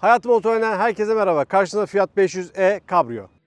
Hayatım Otoyol'dan herkese merhaba. Karşınızda Fiat 500e Cabrio.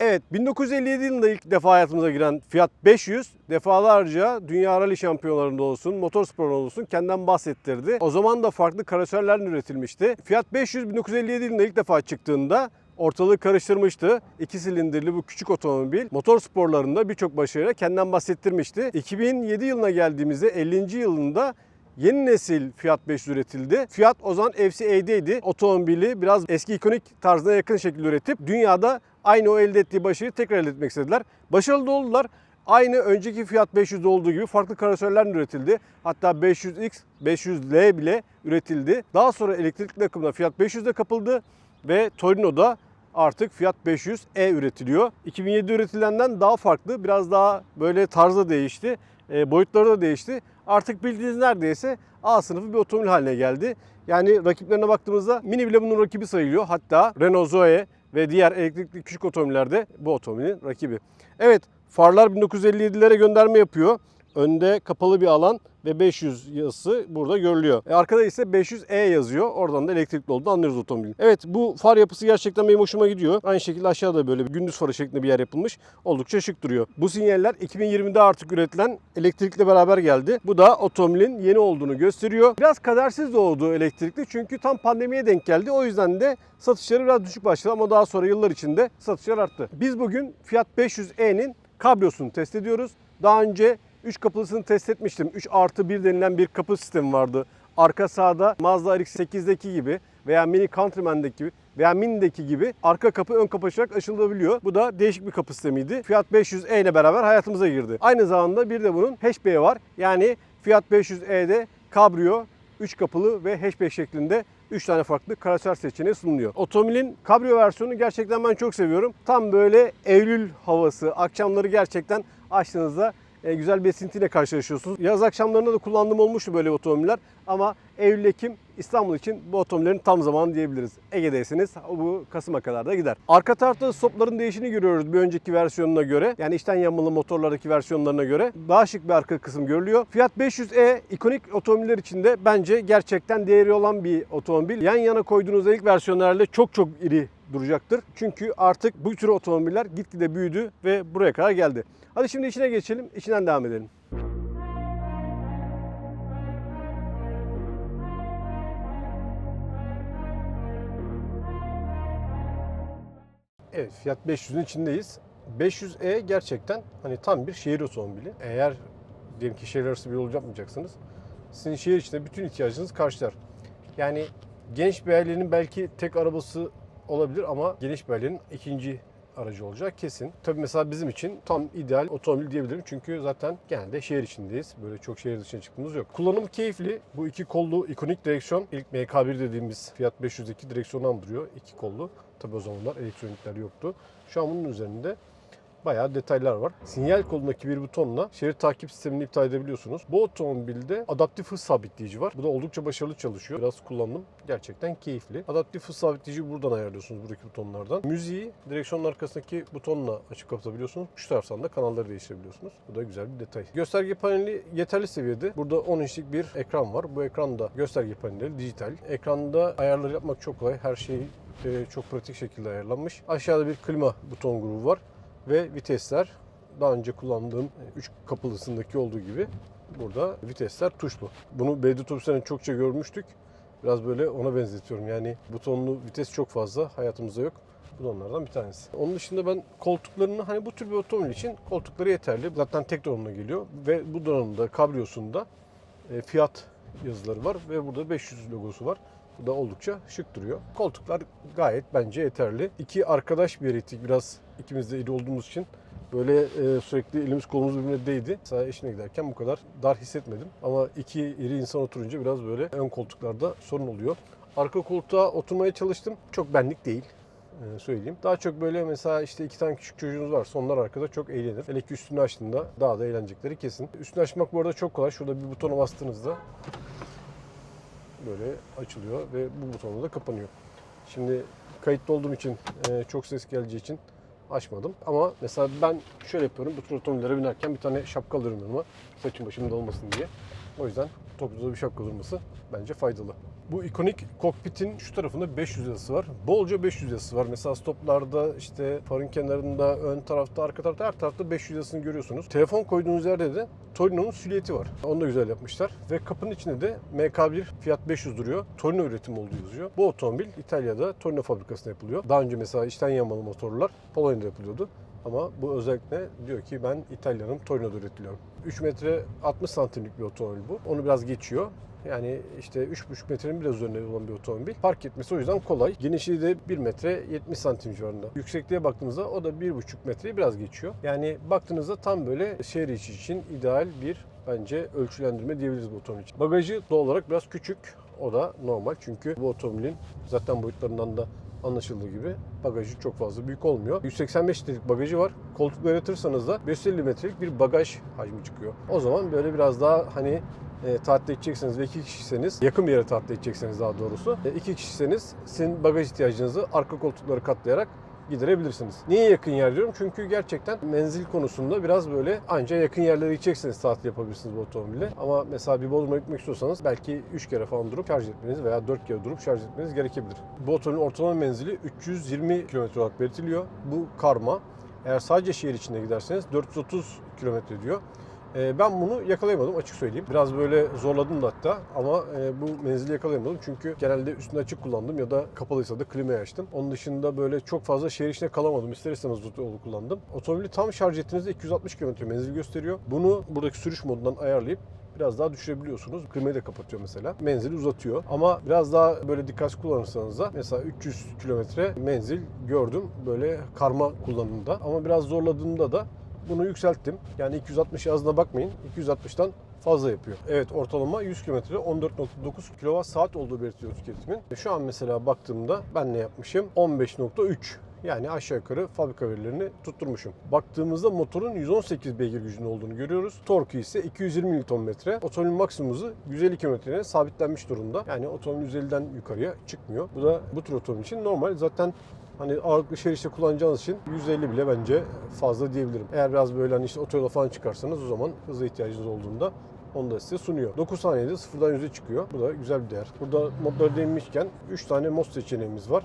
Evet, 1957 yılında ilk defa hayatımıza giren Fiat 500 defalarca dünya rally şampiyonlarında olsun, motorsporunda olsun kendinden bahsettirdi. O zaman da farklı karoserlerle üretilmişti. Fiat 500 1957 yılında ilk defa çıktığında ortalığı karıştırmıştı. İki silindirli bu küçük otomobil motor sporlarında birçok başarıyla kendinden bahsettirmişti. 2007 yılına geldiğimizde 50. yılında Yeni nesil Fiat 500 üretildi. Fiat o zaman FCA'deydi. Otomobili biraz eski ikonik tarzına yakın şekilde üretip dünyada aynı o elde ettiği başarıyı tekrar elde etmek istediler. Başarılı da oldular. Aynı önceki Fiat 500'de olduğu gibi farklı karoserlerle üretildi. Hatta 500X, 500L bile üretildi. Daha sonra elektrikli akımda Fiat 500'de kapıldı ve Torino'da artık Fiat 500e üretiliyor. 2007 üretilenden daha farklı, biraz daha böyle tarzda değişti. E, boyutları da değişti. Artık bildiğiniz neredeyse A sınıfı bir otomobil haline geldi. Yani rakiplerine baktığımızda Mini bile bunun rakibi sayılıyor. Hatta Renault Zoe ve diğer elektrikli küçük otomobillerde bu otomobilin rakibi. Evet farlar 1957'lere gönderme yapıyor. Önde kapalı bir alan ve 500 yazısı burada görülüyor. E arkada ise 500E yazıyor. Oradan da elektrikli olduğunu anlıyoruz otomobilin. Evet bu far yapısı gerçekten benim hoşuma gidiyor. Aynı şekilde aşağıda böyle bir gündüz farı şeklinde bir yer yapılmış. Oldukça şık duruyor. Bu sinyaller 2020'de artık üretilen elektrikle beraber geldi. Bu da otomobilin yeni olduğunu gösteriyor. Biraz kadersiz doğdu elektrikli çünkü tam pandemiye denk geldi. O yüzden de satışları biraz düşük başladı ama daha sonra yıllar içinde satışlar arttı. Biz bugün Fiat 500e'nin kabriosunu test ediyoruz. Daha önce 3 kapılısını test etmiştim. 3 artı 1 denilen bir kapı sistemi vardı. Arka sağda Mazda RX-8'deki gibi veya Mini Countryman'deki gibi veya Mini'deki gibi arka kapı ön kapı açarak açılabiliyor. Bu da değişik bir kapı sistemiydi. Fiat 500e ile beraber hayatımıza girdi. Aynı zamanda bir de bunun hatchback'i var. Yani Fiat 500e'de kabrio 3 kapılı ve hatchback şeklinde 3 tane farklı karoser seçeneği sunuluyor. Otomobilin kabrio versiyonu gerçekten ben çok seviyorum. Tam böyle Eylül havası. Akşamları gerçekten açtığınızda güzel bir esintiyle karşılaşıyorsunuz. Yaz akşamlarında da kullandığım olmuştu böyle otomobiller ama Eylül-Ekim İstanbul için bu otomobillerin tam zamanı diyebiliriz. Ege'deyseniz bu Kasım'a kadar da gider. Arka tarafta stopların değişini görüyoruz bir önceki versiyonuna göre. Yani içten yanmalı motorlardaki versiyonlarına göre. Daha şık bir arka kısım görülüyor. Fiat 500e ikonik otomobiller içinde bence gerçekten değeri olan bir otomobil. Yan yana koyduğunuz ilk versiyonlarla çok çok iri duracaktır. Çünkü artık bu tür otomobiller gitgide büyüdü ve buraya kadar geldi. Hadi şimdi içine geçelim, içinden devam edelim. Evet, Fiat 500'ün içindeyiz. 500e gerçekten hani tam bir şehir otomobili. Eğer diyelim ki şehir arası bir yol yapmayacaksınız. Sizin şehir içinde bütün ihtiyacınızı karşılar. Yani genç bir belki tek arabası olabilir ama geniş bir ailenin ikinci aracı olacak kesin. Tabii mesela bizim için tam ideal otomobil diyebilirim. Çünkü zaten genelde şehir içindeyiz. Böyle çok şehir dışına çıktığımız yok. Kullanım keyifli. Bu iki kollu ikonik direksiyon ilk MK1 dediğimiz Fiat 500'deki direksiyonu andırıyor. İki kollu. Tabii o zamanlar elektronikler yoktu. Şu an bunun üzerinde bayağı detaylar var. Sinyal kolundaki bir butonla şerit takip sistemini iptal edebiliyorsunuz. Bu otomobilde adaptif hız sabitleyici var. Bu da oldukça başarılı çalışıyor. Biraz kullandım. Gerçekten keyifli. Adaptif hız sabitleyici buradan ayarlıyorsunuz buradaki butonlardan. Müziği direksiyonun arkasındaki butonla açıp kapatabiliyorsunuz. Şu taraftan da kanalları değiştirebiliyorsunuz. Bu da güzel bir detay. Gösterge paneli yeterli seviyede. Burada 10 inçlik bir ekran var. Bu ekranda gösterge paneli dijital. Ekranda ayarları yapmak çok kolay. Her şey e, çok pratik şekilde ayarlanmış. Aşağıda bir klima buton grubu var ve vitesler daha önce kullandığım 3 kapılısındaki olduğu gibi burada vitesler tuşlu. Bunu belediye otobüslerinde çokça görmüştük. Biraz böyle ona benzetiyorum. Yani butonlu vites çok fazla hayatımızda yok. Bu da onlardan bir tanesi. Onun dışında ben koltuklarını hani bu tür bir otomobil için koltukları yeterli. Zaten tek donanımla geliyor ve bu donanımda kabriosunda e, fiyat yazıları var ve burada 500 logosu var. Da oldukça şık duruyor. Koltuklar gayet bence yeterli. İki arkadaş bir yere gittik. Biraz ikimiz de iri olduğumuz için böyle e, sürekli elimiz kolumuz birbirine değdi. Mesela eşine giderken bu kadar dar hissetmedim. Ama iki iri insan oturunca biraz böyle ön koltuklarda sorun oluyor. Arka koltuğa oturmaya çalıştım. Çok benlik değil. e, söyleyeyim. Daha çok böyle mesela işte iki tane küçük çocuğunuz varsa onlar arkada çok eğlenir. Hele ki üstünü açtığında daha da eğlenecekleri kesin. Üstünü açmak bu arada çok kolay. Şurada bir butona bastığınızda böyle açılıyor ve bu butonla da kapanıyor. Şimdi kayıtlı olduğum için e, çok ses geleceği için açmadım. Ama mesela ben şöyle yapıyorum. Bu tür otomobillere binerken bir tane şapka alıyorum yanıma. Saçım başım dağılmasın diye. O yüzden topluda bir şapka durması bence faydalı. Bu ikonik kokpitin şu tarafında 500 yazısı var. Bolca 500 yazısı var. Mesela stoplarda işte farın kenarında, ön tarafta, arka tarafta her tarafta 500 yazısını görüyorsunuz. Telefon koyduğunuz yerde de Torino'nun silüeti var. Onu da güzel yapmışlar. Ve kapının içinde de MK1 Fiat 500 duruyor. Torino üretimi olduğu yazıyor. Bu otomobil İtalya'da Torino fabrikasında yapılıyor. Daha önce mesela içten yanmalı motorlar Polonya'da yapılıyordu. Ama bu özellikle diyor ki ben İtalya'nın Torino'da üretiliyorum. 3 metre 60 santimlik bir otomobil bu. Onu biraz geçiyor. Yani işte 3,5 metrenin biraz üzerinde olan bir otomobil. Park etmesi o yüzden kolay. Genişliği de 1 metre 70 santim civarında. Yüksekliğe baktığımızda o da 1,5 metreyi biraz geçiyor. Yani baktığınızda tam böyle şehir içi için ideal bir bence ölçülendirme diyebiliriz bu otomobil için. Bagajı doğal olarak biraz küçük. O da normal çünkü bu otomobilin zaten boyutlarından da anlaşıldığı gibi bagajı çok fazla büyük olmuyor. 185 litrelik bagajı var. Koltukları yatırırsanız da 550 metrelik bir bagaj hacmi çıkıyor. O zaman böyle biraz daha hani e, tatil edecekseniz ve iki kişiseniz yakın bir yere tatil edecekseniz daha doğrusu e, iki kişiseniz sizin bagaj ihtiyacınızı arka koltukları katlayarak giderebilirsiniz. Niye yakın yer diyorum? Çünkü gerçekten menzil konusunda biraz böyle anca yakın yerlere gidecekseniz tatil yapabilirsiniz bu otomobille. Ama mesela bir Bodrum'a gitmek istiyorsanız belki 3 kere falan durup şarj etmeniz veya 4 kere durup şarj etmeniz gerekebilir. Bu otomobilin ortalama menzili 320 km olarak belirtiliyor. Bu karma. Eğer sadece şehir içinde giderseniz 430 km diyor. Ee, Ben bunu yakalayamadım açık söyleyeyim. Biraz böyle zorladım da hatta ama e, bu menzili yakalayamadım. Çünkü genelde üstünü açık kullandım ya da kapalıysa da klimayı açtım. Onun dışında böyle çok fazla şehir içinde kalamadım. İster istemez yolu kullandım. Otomobili tam şarj ettiğinizde 260 km menzil gösteriyor. Bunu buradaki sürüş modundan ayarlayıp biraz daha düşürebiliyorsunuz. Klimayı da kapatıyor mesela. Menzili uzatıyor. Ama biraz daha böyle dikkat kullanırsanız da mesela 300 kilometre menzil gördüm böyle karma kullanımda. Ama biraz zorladığımda da bunu yükselttim. Yani 260 yazdığına bakmayın. 260'tan fazla yapıyor. Evet ortalama 100 kilometre 14.9 kWh saat olduğu belirtiyor tüketimin. Şu an mesela baktığımda ben ne yapmışım? 15.3 yani aşağı yukarı fabrika verilerini tutturmuşum. Baktığımızda motorun 118 beygir gücünde olduğunu görüyoruz. Torku ise 220 Nm. Otomobilin maksimum hızı 150 km'ye sabitlenmiş durumda. Yani otomobil 150'den yukarıya çıkmıyor. Bu da bu tür otomobil için normal. Zaten Hani ağırlıklı şehir içinde kullanacağınız için 150 bile bence fazla diyebilirim. Eğer biraz böyle hani işte otoyola falan çıkarsanız o zaman hıza ihtiyacınız olduğunda onu da size sunuyor. 9 saniyede sıfırdan 100'e çıkıyor. Bu da güzel bir değer. Burada modlara değinmişken 3 tane mod seçeneğimiz var.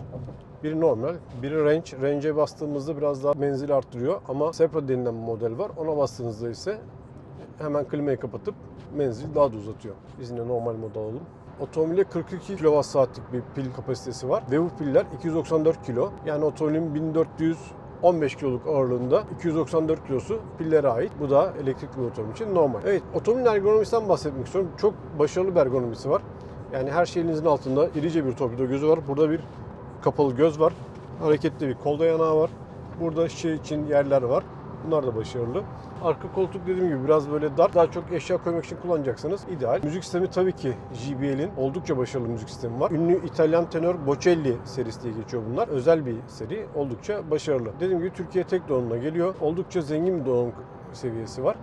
Biri normal, biri range. Range'e bastığımızda biraz daha menzil arttırıyor ama Sepra denilen bir model var. Ona bastığınızda ise hemen klimayı kapatıp menzil daha da uzatıyor. Biz yine normal mod alalım. Otomobilde 42 kWh'lik bir pil kapasitesi var ve bu piller 294 kilo. Yani otomobilin 1415 kiloluk ağırlığında 294 kilosu pillere ait. Bu da elektrikli otomobil için normal. Evet, otomobilin ergonomisinden bahsetmek istiyorum. Çok başarılı bir ergonomisi var. Yani her şey elinizin altında irice bir torpido gözü var. Burada bir kapalı göz var. Hareketli bir kol dayanağı var. Burada şey için yerler var. Bunlar da başarılı. Arka koltuk dediğim gibi biraz böyle dar. Daha çok eşya koymak için kullanacaksanız ideal. Müzik sistemi tabii ki JBL'in oldukça başarılı müzik sistemi var. Ünlü İtalyan tenör Bocelli serisi diye geçiyor bunlar. Özel bir seri. Oldukça başarılı. Dediğim gibi Türkiye tek donanımla geliyor. Oldukça zengin bir donanım seviyesi var.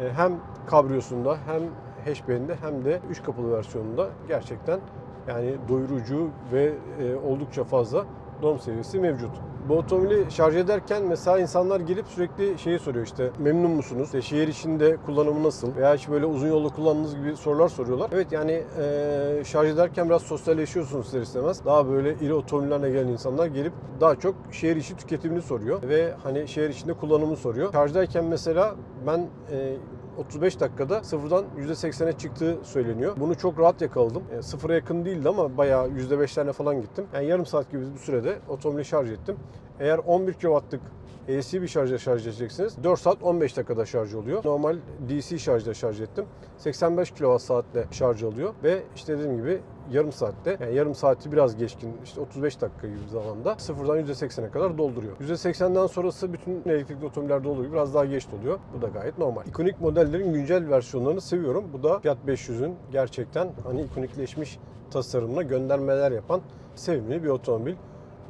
Ee, Hem kabriyosunda hem hatchback'inde hem de 3 kapılı versiyonunda gerçekten yani doyurucu ve e, oldukça fazla donanım seviyesi mevcut. Bu otomobili şarj ederken mesela insanlar gelip sürekli şeyi soruyor işte memnun musunuz? İşte şehir içinde kullanımı nasıl? Veya hiç böyle uzun yolda kullandığınız gibi sorular soruyorlar. Evet yani e, şarj ederken biraz sosyalleşiyorsunuz ister istemez. Daha böyle iri otomobillerle gelen insanlar gelip daha çok şehir içi tüketimini soruyor. Ve hani şehir içinde kullanımını soruyor. Şarjdayken mesela ben e, 35 dakikada sıfırdan %80'e çıktığı söyleniyor. Bunu çok rahat yakaladım. E, sıfıra yakın değildi ama bayağı %5'lerine falan gittim. Yani yarım saat gibi bir sürede otomobili şarj ettim. Eğer 11 kW'lık AC bir şarjla şarj edeceksiniz. 4 saat 15 dakikada şarj oluyor. Normal DC şarjla şarj ettim. 85 kWh saatle şarj oluyor ve işte dediğim gibi yarım saatte yani yarım saati biraz geçkin işte 35 dakika gibi bir zamanda sıfırdan %80'e kadar dolduruyor. %80'den sonrası bütün elektrikli otomobillerde olduğu gibi biraz daha geç doluyor. Bu da gayet normal. İkonik modellerin güncel versiyonlarını seviyorum. Bu da Fiat 500'ün gerçekten hani ikonikleşmiş tasarımına göndermeler yapan sevimli bir otomobil.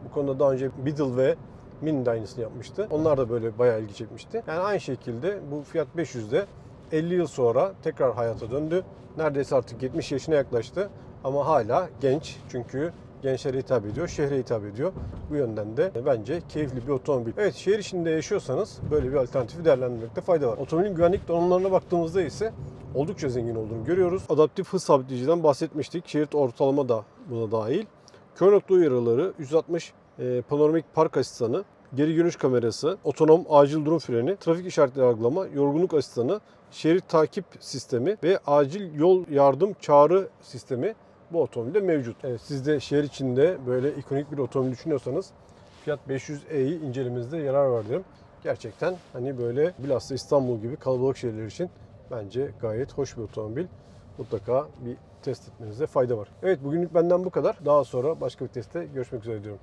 Bu konuda daha önce Beetle ve Mini de aynısını yapmıştı. Onlar da böyle bayağı ilgi çekmişti. Yani aynı şekilde bu Fiat 500 de 50 yıl sonra tekrar hayata döndü. Neredeyse artık 70 yaşına yaklaştı ama hala genç çünkü gençlere hitap ediyor, şehre hitap ediyor. Bu yönden de bence keyifli bir otomobil. Evet şehir içinde yaşıyorsanız böyle bir alternatifi değerlendirmekte fayda var. Otomobilin güvenlik donanımlarına baktığımızda ise oldukça zengin olduğunu görüyoruz. Adaptif hız sabitleyiciden bahsetmiştik. Şerit ortalama da buna dahil. Kör nokta uyarıları, 160 e, panoramik park asistanı, geri görüş kamerası, otonom acil durum freni, trafik işaretleri algılama, yorgunluk asistanı, şerit takip sistemi ve acil yol yardım çağrı sistemi bu otomobilde mevcut. Evet, siz de şehir içinde böyle ikonik bir otomobil düşünüyorsanız Fiat 500e'yi incelemenizde yarar var derim. Gerçekten hani böyle bilhassa İstanbul gibi kalabalık şehirler için bence gayet hoş bir otomobil. Mutlaka bir test etmenizde fayda var. Evet bugünlük benden bu kadar. Daha sonra başka bir testte görüşmek üzere diyorum.